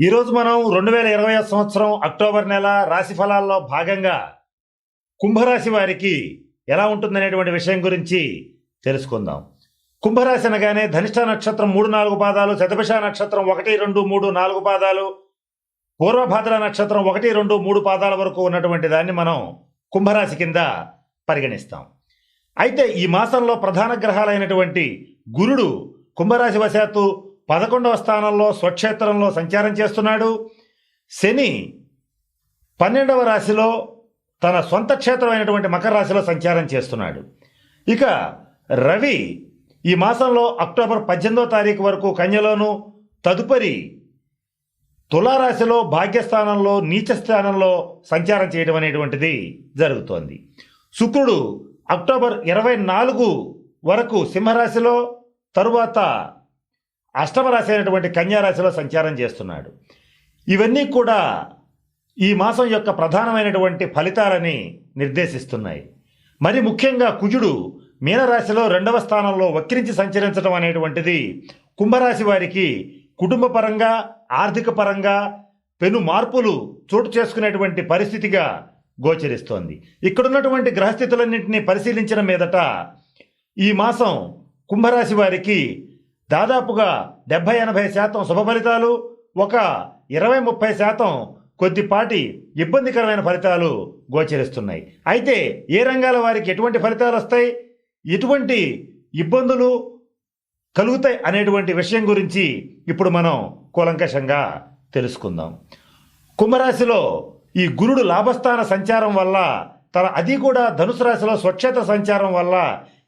ఈరోజు మనం రెండు వేల ఇరవై సంవత్సరం అక్టోబర్ నెల రాశి ఫలాల్లో భాగంగా కుంభరాశి వారికి ఎలా ఉంటుందనేటువంటి విషయం గురించి తెలుసుకుందాం. కుంభరాశి అనగానే ధనిష్ట నక్షత్రం మూడు నాలుగు పాదాలు శతభిష నక్షత్రం ఒకటి రెండు మూడు నాలుగు పాదాలు పూర్వభాద్ర నక్షత్రం ఒకటి రెండు మూడు పాదాల వరకు ఉన్నటువంటి దాన్ని మనం కుంభరాశి కింద పరిగణిస్తాం. అయితే ఈ మాసంలో ప్రధాన గ్రహాలైనటువంటి గురుడు కుంభరాశి వశాత్తు పదకొండవ స్థానంలో స్వక్షేత్రంలో సంచారం చేస్తున్నాడు. శని పన్నెండవ రాశిలో తన సొంత క్షేత్రమైనటువంటి మకర రాశిలో సంచారం చేస్తున్నాడు. ఇక రవి ఈ మాసంలో అక్టోబర్ పద్దెనిమిదో తారీఖు వరకు కన్యలోను తదుపరి తులారాశిలో భాగ్యస్థానంలో నీచ స్థానంలో సంచారం చేయడం అనేటువంటిది జరుగుతోంది. శుక్రుడు అక్టోబర్ ఇరవై నాలుగు వరకు సింహరాశిలో తరువాత అష్టమరాశి అయినటువంటి కన్యారాశిలో సంచారం చేస్తున్నాడు. ఇవన్నీ కూడా ఈ మాసం యొక్క ప్రధానమైనటువంటి ఫలితాలని నిర్దేశిస్తున్నాయి. మరి ముఖ్యంగా కుజుడు మీనరాశిలో రెండవ స్థానంలో వక్రించి సంచరించడం అనేటువంటిది కుంభరాశి వారికి కుటుంబపరంగా ఆర్థిక పరంగా పెను మార్పులు చోటు చేసుకునేటువంటి పరిస్థితిగా గోచరిస్తోంది. ఇక్కడున్నటువంటి గ్రహస్థితులన్నింటినీ పరిశీలించిన మీదట ఈ మాసం కుంభరాశి వారికి దాదాపుగా డెబ్బై ఎనభై శాతం శుభ ఫలితాలు ఒక ఇరవై ముప్పై శాతం కొద్దిపాటి ఇబ్బందికరమైన ఫలితాలు గోచరిస్తున్నాయి. అయితే ఏ రంగాల వారికి ఎటువంటి ఫలితాలు వస్తాయి? ఎటువంటి ఇబ్బందులు కలుగుతాయి అనేటువంటి విషయం గురించి ఇప్పుడు మనం కూలంకషంగా తెలుసుకుందాం. కుంభరాశిలో ఈ గురుడు లాభస్థాన సంచారం వల్ల తన అది కూడా ధనుసు రాశిలో స్వచ్ఛత సంచారం వల్ల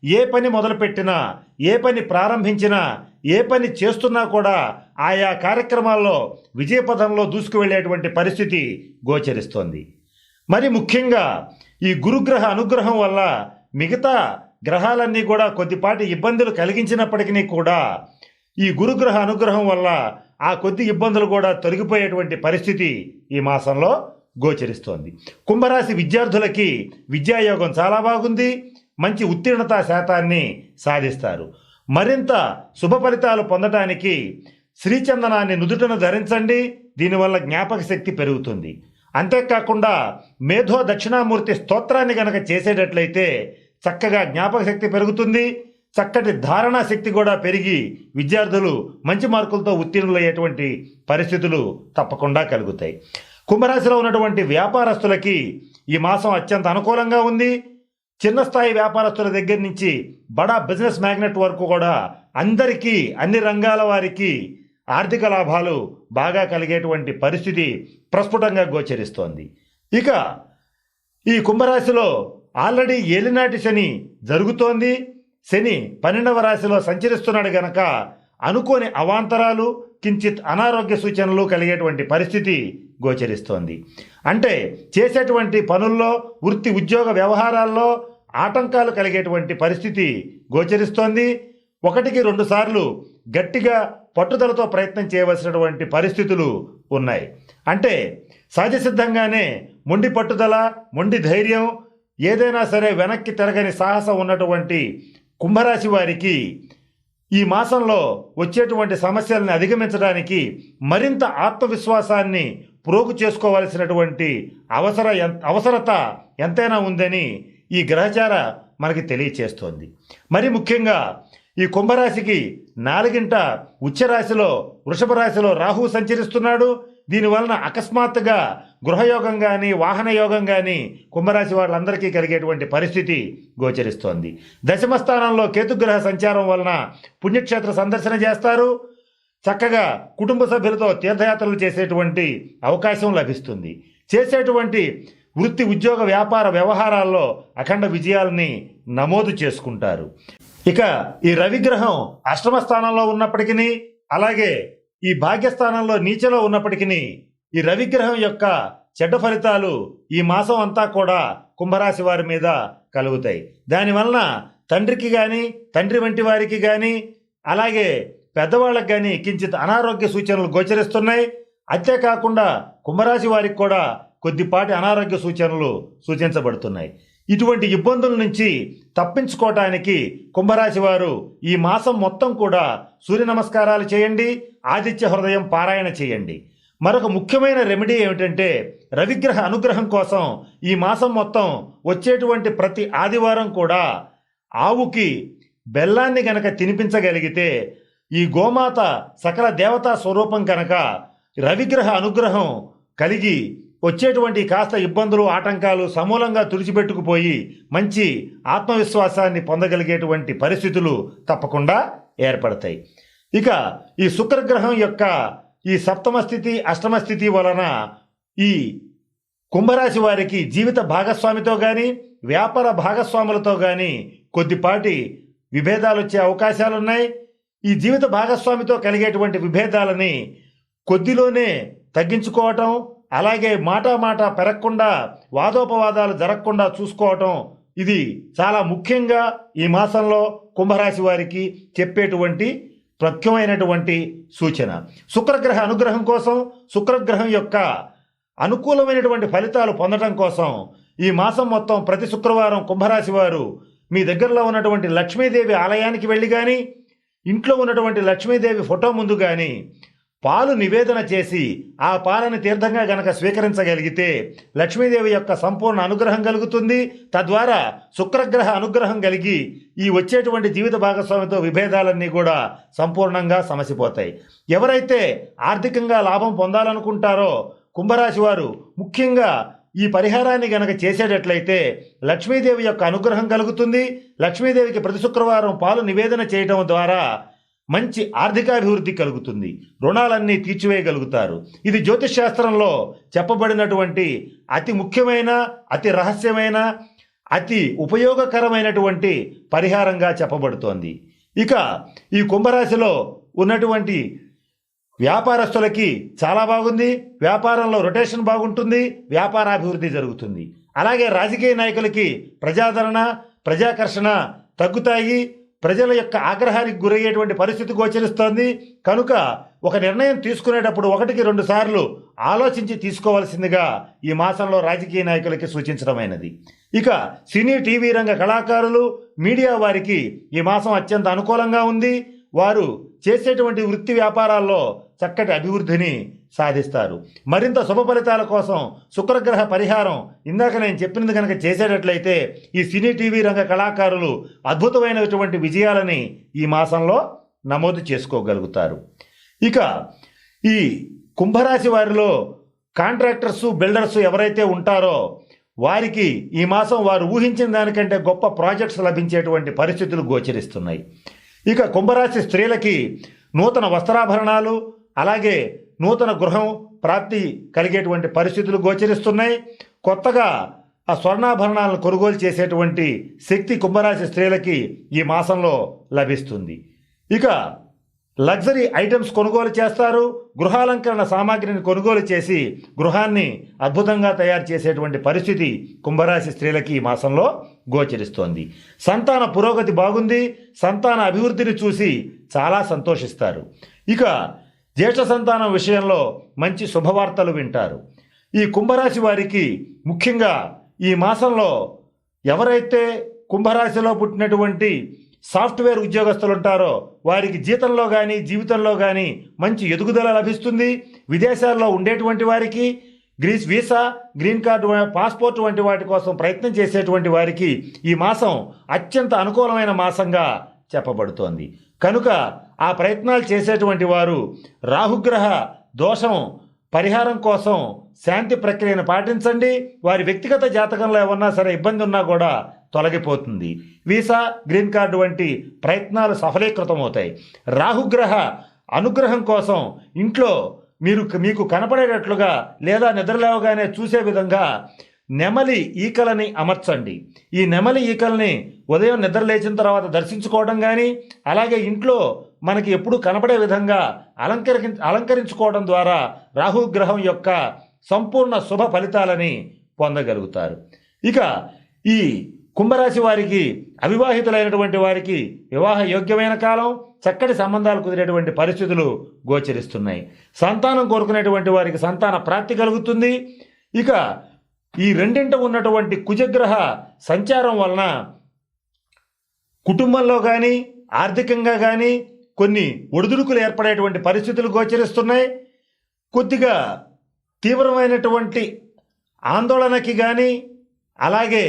ఏ పని మొదలుపెట్టినా ఏ పని ప్రారంభించినా ఏ పని చేస్తున్నా కూడా ఆయా కార్యక్రమాల్లో విజయపథంలో దూసుకువెళ్ళేటువంటి పరిస్థితి గోచరిస్తోంది. మరి ముఖ్యంగా ఈ గురుగ్రహ అనుగ్రహం వల్ల మిగతా గ్రహాలన్నీ కూడా కొద్దిపాటి ఇబ్బందులు కలిగించినప్పటికీ కూడా ఈ గురుగ్రహ అనుగ్రహం వల్ల ఆ కొద్ది ఇబ్బందులు కూడా తొలగిపోయేటువంటి పరిస్థితి ఈ మాసంలో గోచరిస్తోంది. కుంభరాశి విద్యార్థులకి విద్యాయోగం చాలా బాగుంది. మంచి ఉత్తీర్ణత శాతాన్ని సాధిస్తారు. మరింత శుభ ఫలితాలు పొందడానికి శ్రీచందనాన్ని నుదుటను ధరించండి. దీనివల్ల జ్ఞాపక శక్తి పెరుగుతుంది. అంతేకాకుండా మేధో దక్షిణామూర్తి స్తోత్రాన్ని గనక చేసేటట్లయితే చక్కగా జ్ఞాపక శక్తి పెరుగుతుంది. చక్కటి ధారణా శక్తి కూడా పెరిగి విద్యార్థులు మంచి మార్కులతో ఉత్తీర్ణులయ్యేటువంటి పరిస్థితులు తప్పకుండా కలుగుతాయి. కుంభరాశిలో ఉన్నటువంటి వ్యాపారస్తులకి ఈ మాసం అత్యంత అనుకూలంగా ఉంది. చిన్న స్థాయి వ్యాపారస్తుల దగ్గర నుంచి బడా బిజినెస్ మ్యాగ్నెట్ వరకు కూడా అందరికీ అన్ని రంగాల వారికి ఆర్థిక లాభాలు బాగా కలిగేటువంటి పరిస్థితి ప్రస్ఫుటంగా గోచరిస్తోంది. ఇక ఈ కుంభరాశిలో ఆల్రెడీ ఏలినాటి శని జరుగుతోంది. శని పన్నెండవ రాశిలో సంచరిస్తున్నాడు గనక అనుకోని అవాంతరాలు కించిత్ అనారోగ్య సూచనలు కలిగేటువంటి పరిస్థితి గోచరిస్తోంది. అంటే చేసేటువంటి పనుల్లో వృత్తి ఉద్యోగ వ్యవహారాల్లో ఆటంకాలు కలిగేటువంటి పరిస్థితి గోచరిస్తోంది. ఒకటికి రెండు సార్లు గట్టిగా పట్టుదలతో ప్రయత్నం చేయవలసినటువంటి పరిస్థితులు ఉన్నాయి. అంటే సహజసిద్ధంగానే మొండి పట్టుదల మొండి ధైర్యం ఏదైనా సరే వెనక్కి తిరగని సాహసం ఉన్నటువంటి కుంభరాశి వారికి ఈ మాసంలో వచ్చేటువంటి సమస్యలను అధిగమించడానికి మరింత ఆత్మవిశ్వాసాన్ని ప్రోగు చేసుకోవాల్సినటువంటి అవసర అవసరత ఎంతైనా ఉందని ఈ గ్రహచార మనకి తెలియచేస్తోంది. మరి ముఖ్యంగా ఈ కుంభరాశికి నాలుగింట ఉచ్చరాశిలో వృషభ రాశిలో రాహు సంచరిస్తున్నాడు. దీనివలన అకస్మాత్తుగా గృహయోగం కానీ వాహన యోగం కానీ కుంభరాశి వాళ్ళందరికీ కలిగేటువంటి పరిస్థితి గోచరిస్తోంది. దశమ స్థానంలో కేతుగ్రహ సంచారం వలన పుణ్యక్షేత్ర సందర్శన చేస్తారు. చక్కగా కుటుంబ సభ్యులతో తీర్థయాత్రలు చేసేటువంటి అవకాశం లభిస్తుంది. చేసేటువంటి వృత్తి ఉద్యోగ వ్యాపార వ్యవహారాల్లో అఖండ విజయాల్ని నమోదు చేసుకుంటారు. ఇక ఈ రవిగ్రహం అష్టమ స్థానంలో ఉన్నప్పటికీ అలాగే ఈ భాగ్యస్థానంలో నీచలో ఉన్నప్పటికీ ఈ రవిగ్రహం యొక్క చెడ్డ ఫలితాలు ఈ మాసం అంతా కూడా కుంభరాశి వారి మీద కలుగుతాయి. దానివలన తండ్రికి కానీ తండ్రి వంటి వారికి కానీ అలాగే పెద్దవాళ్ళకి కానీ కించిత్ అనారోగ్య సూచనలు గోచరిస్తున్నాయి. అంతేకాకుండా కుంభరాశి వారికి కూడా కొద్దిపాటి అనారోగ్య సూచనలు సూచించబడుతున్నాయి. ఇటువంటి ఇబ్బందుల నుంచి తప్పించుకోవటానికి కుంభరాశి వారు ఈ మాసం మొత్తం కూడా సూర్య నమస్కారాలు చేయండి ఆదిత్య హృదయం పారాయణ చేయండి. మరొక ముఖ్యమైన రెమెడీ ఏమిటంటే రవిగ్రహ అనుగ్రహం కోసం ఈ మాసం మొత్తం వచ్చేటువంటి ప్రతి ఆదివారం కూడా ఆవుకి బెల్లాన్ని గనక తినిపించగలిగితే ఈ గోమాత సకల దేవతా స్వరూపం కనుక రవిగ్రహ అనుగ్రహం కలిగి వచ్చేటువంటి కాస్త ఇబ్బందులు ఆటంకాలు సమూలంగా తుడిచిపెట్టుకుపోయి మంచి ఆత్మవిశ్వాసాన్ని పొందగలిగేటువంటి పరిస్థితులు తప్పకుండా ఏర్పడతాయి. ఇక ఈ శుక్రగ్రహం యొక్క ఈ సప్తమ స్థితి అష్టమ స్థితి వలన ఈ కుంభరాశి వారికి జీవిత భాగస్వామితో కానీ వ్యాపార భాగస్వాములతో కానీ కొద్దిపాటి విభేదాలు వచ్చే అవకాశాలు ఉన్నాయి ఈ జీవిత భాగస్వామితో కలిగేటువంటి విభేదాలని కొద్దిలోనే తగ్గించుకోవటం అలాగే మాట మాట పెరగకుండా వాదోపవాదాలు జరగకుండా చూసుకోవటం ఇది చాలా ముఖ్యంగా ఈ మాసంలో కుంభరాశి వారికి చెప్పేటువంటి ప్రఖ్యమైనటువంటి సూచన. శుక్రగ్రహ అనుగ్రహం కోసం శుక్రగ్రహం యొక్క అనుకూలమైనటువంటి ఫలితాలు పొందడం కోసం ఈ మాసం మొత్తం ప్రతి శుక్రవారం కుంభరాశి వారు మీ దగ్గరలో ఉన్నటువంటి లక్ష్మీదేవి ఆలయానికి వెళ్ళి కానీ ఇంట్లో ఉన్నటువంటి లక్ష్మీదేవి ఫోటో ముందు కానీ పాలు నివేదన చేసి ఆ పాలను తీర్థంగా గనక స్వీకరించగలిగితే లక్ష్మీదేవి యొక్క సంపూర్ణ అనుగ్రహం కలుగుతుంది. తద్వారా శుక్రగ్రహ అనుగ్రహం కలిగి ఈ వచ్చేటువంటి జీవిత భాగస్వామితో విభేదాలన్నీ కూడా సంపూర్ణంగా సమసిపోతాయి. ఎవరైతే ఆర్థికంగా లాభం పొందాలనుకుంటారో కుంభరాశి వారు ముఖ్యంగా ఈ పరిహారాన్ని గనక చేసేటట్లయితే లక్ష్మీదేవి యొక్క అనుగ్రహం కలుగుతుంది. లక్ష్మీదేవికి ప్రతి శుక్రవారం పాలు నివేదన చేయడం ద్వారా మంచి ఆర్థికాభివృద్ధి కలుగుతుంది. రుణాలన్నీ తీర్చివేయగలుగుతారు. ఇది జ్యోతిష్ శాస్త్రంలో చెప్పబడినటువంటి అతి ముఖ్యమైన అతి రహస్యమైన అతి ఉపయోగకరమైనటువంటి పరిహారంగా చెప్పబడుతోంది. ఇక ఈ కుంభరాశిలో ఉన్నటువంటి వ్యాపారస్తులకి చాలా బాగుంది వ్యాపారంలో రొటేషన్ బాగుంటుంది వ్యాపారాభివృద్ధి జరుగుతుంది. అలాగే రాజకీయ నాయకులకి ప్రజాదరణ ప్రజాకర్షణ తగ్గుతాయి ప్రజల యొక్క ఆగ్రహానికి గురయ్యేటువంటి పరిస్థితి గోచరిస్తోంది. కనుక ఒక నిర్ణయం తీసుకునేటప్పుడు ఒకటికి రెండు సార్లు ఆలోచించి తీసుకోవాల్సిందిగా ఈ మాసంలో రాజకీయ నాయకులకి సూచించడమైనది. ఇక సినీ టీవీ రంగ కళాకారులు మీడియా వారికి ఈ మాసం అత్యంత అనుకూలంగా ఉంది. వారు చేసేటువంటి వృత్తి వ్యాపారాల్లో చక్కటి అభివృద్ధిని సాధిస్తారు. మరింత శుభ ఫలితాల కోసం శుక్రగ్రహ పరిహారం ఇందాక నేను చెప్పినది కనుక చేసేటట్లయితే ఈ సినీ టీవీ రంగ కళాకారులు అద్భుతమైనటువంటి విజయాలని ఈ మాసంలో నమోదు చేసుకోగలుగుతారు. ఇక ఈ కుంభరాశి వారిలో కాంట్రాక్టర్స్ బిల్డర్స్ ఎవరైతే ఉంటారో వారికి ఈ మాసం వారు ఊహించిన దానికంటే గొప్ప ప్రాజెక్ట్స్ లభించేటువంటి పరిస్థితులు గోచరిస్తున్నాయి. ఇక కుంభరాశి స్త్రీలకి నూతన వస్త్రాభరణాలు అలాగే నూతన గృహం ప్రాప్తి కలిగేటువంటి పరిస్థితులు గోచరిస్తున్నాయి. కొత్తగా ఆ స్వర్ణాభరణాలను కొనుగోలు చేసేటువంటి శక్తి కుంభరాశి స్త్రీలకి ఈ మాసంలో లభిస్తుంది. ఇక లగ్జరీ ఐటమ్స్ కొనుగోలు చేస్తారు. గృహాలంకరణ సామాగ్రిని కొనుగోలు చేసి గృహాన్ని అద్భుతంగా తయారు చేసేటువంటి పరిస్థితి కుంభరాశి స్త్రీలకి ఈ మాసంలో గోచరిస్తోంది. సంతాన పురోగతి బాగుంది. సంతాన అభివృద్ధిని చూసి చాలా సంతోషిస్తారు. ఇక జ్యేష్ఠ సంతానం విషయంలో మంచి శుభవార్తలు వింటారు. ఈ కుంభరాశి వారికి ముఖ్యంగా ఈ మాసంలో ఎవరైతే కుంభరాశిలో పుట్టినటువంటి సాఫ్ట్వేర్ ఉద్యోగస్తులు ఉంటారో వారికి జీతంలో కానీ జీవితంలో కానీ మంచి ఎదుగుదల లభిస్తుంది. విదేశాల్లో ఉండేటువంటి వారికి Greece visa green card passport వంటి వాటి కోసం ప్రయత్నం చేసేటువంటి వారికి ఈ మాసం అత్యంత అనుకూలమైన మాసంగా చెప్పబడుతోంది. కనుక ఆ ప్రయత్నాలు చేసేటువంటి వారు రాహుగ్రహ దోషం పరిహారం కోసం శాంతి ప్రక్రియను పాటించండి. వారి వ్యక్తిగత జాతకంలో ఏమన్నా సరే ఇబ్బంది ఉన్నా కూడా తొలగిపోతుంది. వీసా గ్రీన్ కార్డు వంటి ప్రయత్నాలు సఫలీకృతమవుతాయి. రాహుగ్రహ అనుగ్రహం కోసం ఇంట్లో మీరు మీకు కనపడేటట్లుగా లేదా నిద్రలేవగానే చూసే విధంగా నెమలి ఈకలని అమర్చండి. ఈ నెమలి ఈకల్ని ఉదయం నిద్ర లేచిన తర్వాత దర్శించుకోవడం కానీ అలాగే ఇంట్లో మనకి ఎప్పుడూ కనపడే విధంగా అలంకరి అలంకరించుకోవడం ద్వారా రాహుగ్రహం యొక్క సంపూర్ణ శుభ ఫలితాలని పొందగలుగుతారు. ఇక ఈ కుంభరాశి వారికి అవివాహితులైనటువంటి వారికి వివాహ యోగ్యమైన కాలం చక్కటి సంబంధాలు కుదిరేటువంటి పరిస్థితులు గోచరిస్తున్నాయి. సంతానం కోరుకునేటువంటి వారికి సంతాన ప్రాప్తి కలుగుతుంది. ఇక ఈ రెండింట ఉన్నటువంటి కుజగ్రహ సంచారం వలన కుటుంబంలో కానీ ఆర్థికంగా కానీ కొన్ని ఒడిదుడుకులు ఏర్పడేటువంటి పరిస్థితులు గోచరిస్తున్నాయి. కొద్దిగా తీవ్రమైనటువంటి ఆందోళనకి కానీ అలాగే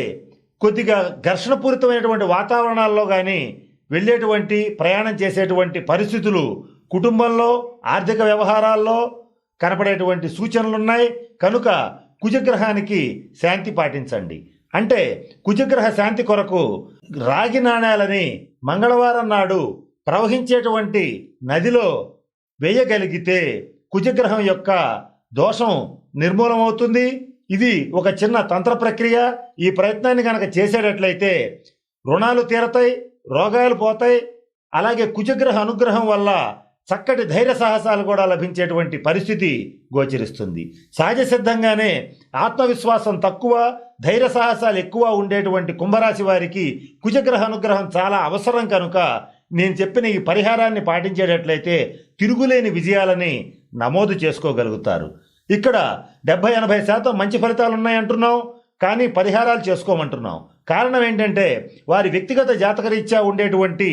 కొద్దిగా ఘర్షణపూరితమైనటువంటి వాతావరణాల్లో కానీ వెళ్ళేటువంటి ప్రయాణం చేసేటువంటి పరిస్థితులు కుటుంబంలో ఆర్థిక వ్యవహారాల్లో కనపడేటువంటి సూచనలు ఉన్నాయి కనుక కుజగ్రహానికి శాంతి పాటించండి. అంటే కుజగ్రహ శాంతి కొరకు రాగి నాణేలని మంగళవారం నాడు ప్రవహించేటువంటి నదిలో వేయగలిగితే కుజగ్రహం యొక్క దోషం నిర్మూలమవుతుంది. ఇది ఒక చిన్న తంత్ర ప్రక్రియ. ఈ ప్రయత్నాన్ని కనుక చేసేటట్లయితే రుణాలు తీరతాయి రోగాలు పోతాయి అలాగే కుజగ్రహ అనుగ్రహం వల్ల చక్కటి ధైర్య సాహసాలు కూడా లభించేటువంటి పరిస్థితి గోచరిస్తుంది. సహజ సిద్ధంగానే ఆత్మవిశ్వాసం తక్కువ ధైర్య సాహసాలు ఎక్కువ ఉండేటువంటి కుంభరాశి వారికి కుజగ్రహ అనుగ్రహం చాలా అవసరం కనుక నేను చెప్పిన ఈ పరిహారాన్ని పాటించేటట్లయితే తిరుగులేని విజయాలని నమోదు చేసుకోగలుగుతారు. ఇక్కడ డెబ్బై ఎనభై శాతం మంచి ఫలితాలు ఉన్నాయంటున్నావు కానీ పరిహారాలు చేసుకోమంటున్నాం కారణం ఏంటంటే వారి వ్యక్తిగత జాతకరీత్యా ఉండేటువంటి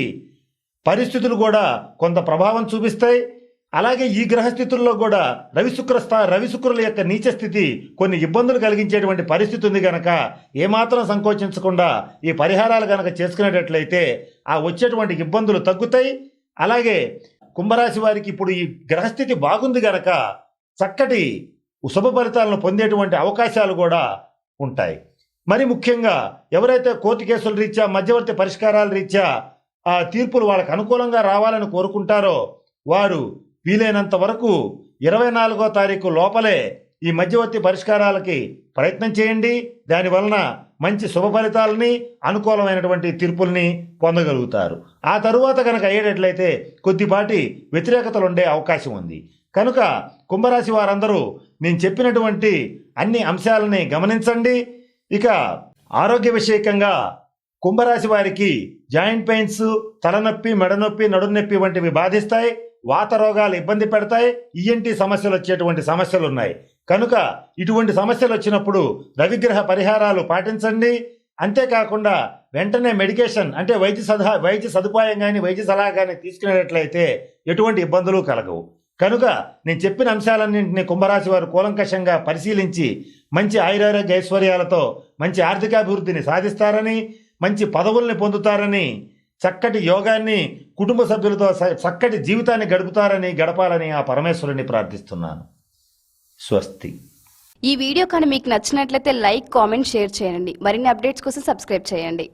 పరిస్థితులు కూడా కొంత ప్రభావం చూపిస్తాయి. అలాగే ఈ గ్రహస్థితుల్లో కూడా రవిశుక్ర స్థా రవిశుక్రుల యొక్క నీచ స్థితి కొన్ని ఇబ్బందులు కలిగించేటువంటి పరిస్థితి ఉంది కనుక ఏమాత్రం సంకోచించకుండా ఈ పరిహారాలు కనుక చేసుకునేటట్లయితే ఆ వచ్చేటువంటి ఇబ్బందులు తగ్గుతాయి. అలాగే కుంభరాశి వారికి ఇప్పుడు ఈ గ్రహస్థితి బాగుంది గనక చక్కటి శుభ ఫలితాలను పొందేటువంటి అవకాశాలు కూడా ఉంటాయి. మరి ముఖ్యంగా ఎవరైతే కోర్టు కేసుల రీత్యా మధ్యవర్తి పరిష్కారాల రీత్యా ఆ తీర్పులు వాళ్ళకు అనుకూలంగా రావాలని కోరుకుంటారో వారు వీలైనంత వరకు ఇరవై నాలుగో తారీఖు లోపలే ఈ మధ్యవర్తి పరిష్కారాలకి ప్రయత్నం చేయండి. దాని వలన మంచి శుభ ఫలితాలని అనుకూలమైనటువంటి తీర్పుల్ని పొందగలుగుతారు. ఆ తరువాత కనుక అయ్యేటట్లయితే కొద్దిపాటి వ్యతిరేకతలు ఉండే అవకాశం ఉంది. కనుక కుంభరాశి వారందరూ నేను చెప్పినటువంటి అన్ని అంశాలని గమనించండి. ఇక ఆరోగ్య విషయకంగా కుంభరాశి వారికి జాయింట్ పెయిన్స్ తలనొప్పి మెడనొప్పి నడునొప్పి వంటివి బాధిస్తాయి. వాత రోగాలు ఇబ్బంది పెడతాయి. ఈఎన్టీ సమస్యలు వచ్చేటువంటి సమస్యలు ఉన్నాయి. కనుక ఇటువంటి సమస్యలు వచ్చినప్పుడు రవిగ్రహ పరిహారాలు పాటించండి. అంతేకాకుండా వెంటనే మెడికేషన్ అంటే వైద్య సదా వైద్య సదుపాయం కానీ వైద్య సలహా కానీ తీసుకునేటట్లయితే ఎటువంటి ఇబ్బందులు కలగవు. కనుక నేను చెప్పిన అంశాలన్నింటినీ కుంభరాశి వారు కూలంకషంగా పరిశీలించి మంచి ఆయురారోగ్య ఐశ్వర్యాలతో మంచి ఆర్థికాభివృద్ధిని సాధిస్తారని మంచి పదవుల్ని పొందుతారని చక్కటి యోగాన్ని కుటుంబ సభ్యులతో స- చక్కటి జీవితాన్ని గడుపుతారని గడపాలని ఆ పరమేశ్వరుని ప్రార్థిస్తున్నాను. స్వస్తి. ఈ వీడియో కానీ మీకు నచ్చినట్లయితే లైక్ కామెంట్ షేర్ చేయండి. మరిన్ని అప్డేట్స్ కోసం సబ్స్క్రైబ్ చేయండి.